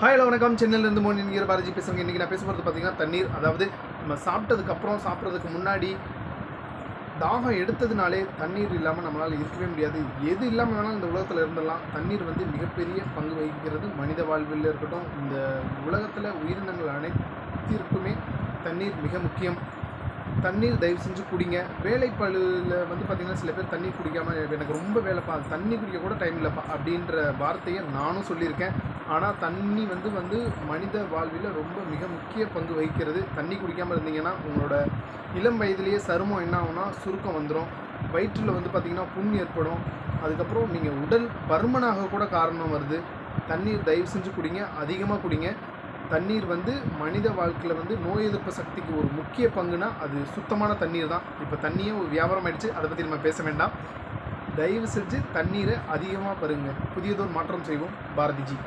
Hi வணக்கம். சென்னையிலேருந்து மோனி என்கிற பாரதி பேசுகிறேன் இன்றைக்கி நான் பேச பார்த்தீங்கன்னா தண்ணீர். அதாவது நம்ம சாப்பிட்டதுக்கப்புறம் சாப்பிட்றதுக்கு முன்னாடி தாகம் எடுத்ததுனாலே தண்ணீர் இல்லாமல் நம்மளால் இருக்கவே முடியாது. எது இல்லாமல் வேணாலும் இந்த உலகத்தில் இருந்தெல்லாம் தண்ணீர் வந்து மிகப்பெரிய பங்கு வகிக்கிறது மனித வாழ்வில் இருக்கட்டும் இந்த உலகத்தில் உயிரினங்கள் அனைத்திற்குமே தண்ணீர் மிக முக்கியம். தண்ணீர் தயவு செஞ்சு குடிங்க. வேலைப்பழுவில் வந்து பார்த்திங்கன்னா சில பேர் தண்ணி குடிக்காமல் எனக்கு ரொம்ப வேலைப்பா. தண்ணி குடிக்க கூட டைம் இல்லைப்பா அப்படின்ற வார்த்தையை நானும் சொல்லியிருக்கேன். ஆனால் தண்ணி வந்து வந்து மனித வாழ்வில் ரொம்ப மிக முக்கிய பங்கு வகிக்கிறது. தண்ணி குடிக்காமல் இருந்தீங்கன்னா உங்களோட இளம் வயதிலேயே சருமம் என்ன ஆகும்னா சுருக்கம் வந்துடும் வயிற்றில் வந்து பார்த்திங்கன்னா புண் ஏற்படும். அதுக்கப்புறம் நீங்கள் உடல் பருமனாக கூட காரணம் வருது. தண்ணீர் தயவு செஞ்சு குடிங்க. அதிகமாக குடிங்க. தண்ணீர் வந்து மனித வாழ்க்கையில் வந்து நோய் எதிர்ப்பு சக்திக்கு ஒரு முக்கிய பங்குனா அது சுத்தமான தண்ணீர் தான். இப்போ தண்ணியே ஒரு வியாபாரம் ஆயிடுச்சு. அதை பற்றி நம்ம பேச வேண்டாம். தயவு செஞ்சு தண்ணீரை அதிகமாக பருங்க. புதியதொரு மாற்றம் செய்வோம். பாரதிஜி.